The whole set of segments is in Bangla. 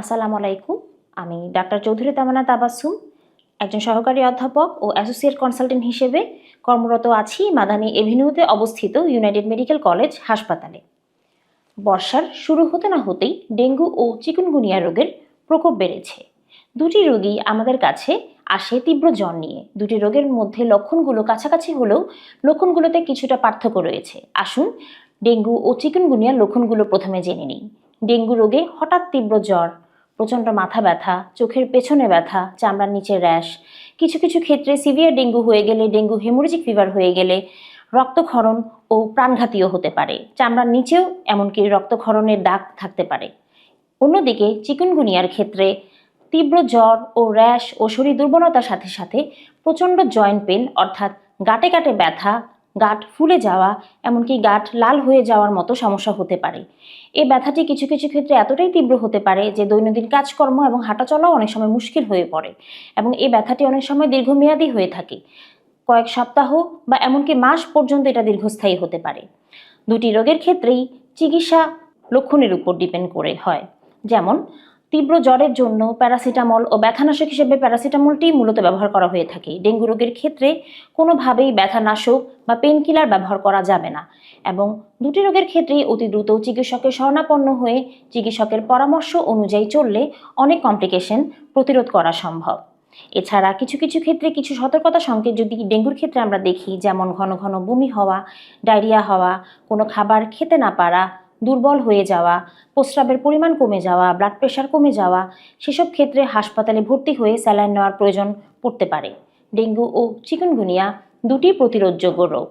আসসালামু আলাইকুম। আমি ডাক্তার চৌধুরী তামানা তাবাসুম, একজন সহকারী অধ্যাপক ও অ্যাসোসিয়েট কনসালটেন্ট হিসেবে কর্মরত আছি মাদানী এভিনিউতে অবস্থিত ইউনাইটেড মেডিকেল কলেজ হাসপাতালে। বর্ষার শুরু হতে না হতেই ডেঙ্গু ও চিকুনগুনিয়া রোগের প্রকোপ বেড়েছে। দুটি রোগী আমাদের কাছে আসে তীব্র জ্বর নিয়ে। দুটি রোগের মধ্যে লক্ষণগুলো কাছাকাছি হলেও লক্ষণগুলোতে কিছুটা পার্থক্য রয়েছে। আসুন ডেঙ্গু ও চিকুনগুনিয়ার লক্ষণগুলো প্রথমে জেনে নিই। ডেঙ্গু রোগে হঠাৎ তীব্র জ্বর প্রচণ্ড মাথা ব্যথা, চোখের পেছনে ব্যথা, চামড়ার নিচে র্যাশ। কিছু কিছু ক্ষেত্রে সিভিয়ার ডেঙ্গু হয়ে গেলে, ডেঙ্গু হেমোরেজিক ফিভার হয়ে গেলে রক্তক্ষরণ ও প্রাণঘাতীয় হতে পারে। চামড়ার নিচেও এমনকি রক্তক্ষরণের দাগ থাকতে পারে। অন্যদিকে চিকুনগুনিয়ার ক্ষেত্রে তীব্র জ্বর ও র্যাশ ও শরীর দুর্বলতার সাথে সাথে প্রচণ্ড জয়েন্ট পেন অর্থাৎ গাঁটে গাঁটে ব্যথা গাঁট ফুলে যাওয়া, এমনকি গাঁট লাল হয়ে যাওয়ার মতো সমস্যা হতে পারে। এই ব্যথাটি কিছু কিছু ক্ষেত্রে এতটাই তীব্র হতে পারে যে দৈনন্দিন কাজকর্ম এবং হাঁটাচলাও অনেক সময় মুশকিল হয়ে পড়ে এবং এই ব্যথাটি অনেক সময় দীর্ঘমেয়াদী হয়ে থাকে। কয়েক সপ্তাহ বা এমনকি মাস পর্যন্ত এটা দীর্ঘস্থায়ী হতে পারে। দুটি রোগের ক্ষেত্রেই চিকিৎসা লক্ষণের উপর ডিপেন্ড করে হয়। যেমন তীব্র জ্বরের জন্য প্যারাসিটামল ও ব্যথানাশক হিসেবে প্যারাসিটামলটি মূলত ব্যবহার করা হয়ে থাকে। ডেঙ্গু রোগের ক্ষেত্রে কোনোভাবেই ব্যথানাশক বা পেনকিলার ব্যবহার করা যাবে না এবং দুটি রোগের ক্ষেত্রেই অতি দ্রুত চিকিৎসকের শরণাপন্ন হয়ে চিকিৎসকের পরামর্শ অনুযায়ী চললে অনেক কমপ্লিকেশন প্রতিরোধ করা সম্ভব। এছাড়া কিছু কিছু ক্ষেত্রে কিছু সতর্কতা সংকেত যদি ডেঙ্গুর ক্ষেত্রে আমরা দেখি, যেমন ঘন ঘন বমি হওয়া, ডায়রিয়া হওয়া, কোনো খাবার খেতে না পারা দুর্বল হয়ে যাওয়া, প্রস্রাবের পরিমাণ কমে যাওয়া ব্লাড প্রেশার কমে যাওয়া, সেসব ক্ষেত্রে হাসপাতালে ভর্তি হয়ে স্যালাইন নেওয়ার প্রয়োজন পড়তে পারে। ডেঙ্গু ও চিকুনগুনিয়া দুটি প্রতিরোধযোগ্য রোগ।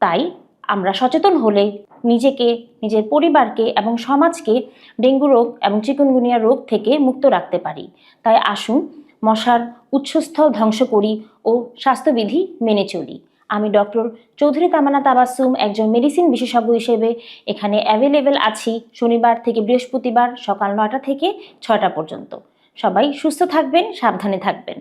তাই আমরা সচেতন হলে নিজেকে, নিজের পরিবারকে এবং সমাজকে ডেঙ্গু রোগ এবং চিকুনগুনিয়া রোগ থেকে মুক্ত রাখতে পারি। তাই আসুন মশার উৎসস্থল ধ্বংস করি ও স্বাস্থ্যবিধি মেনে চলি। আমি ডক্টর চৌধুরী তামানা তাবাসুম একজন মেডিসিন বিশেষজ্ঞ হিসেবে এখানে অ্যাভেলেবেল আছি শনিবার থেকে বৃহস্পতিবার সকাল নয়টা থেকে ছয়টা পর্যন্ত। সবাই সুস্থ থাকবেন, সাবধানে থাকবেন।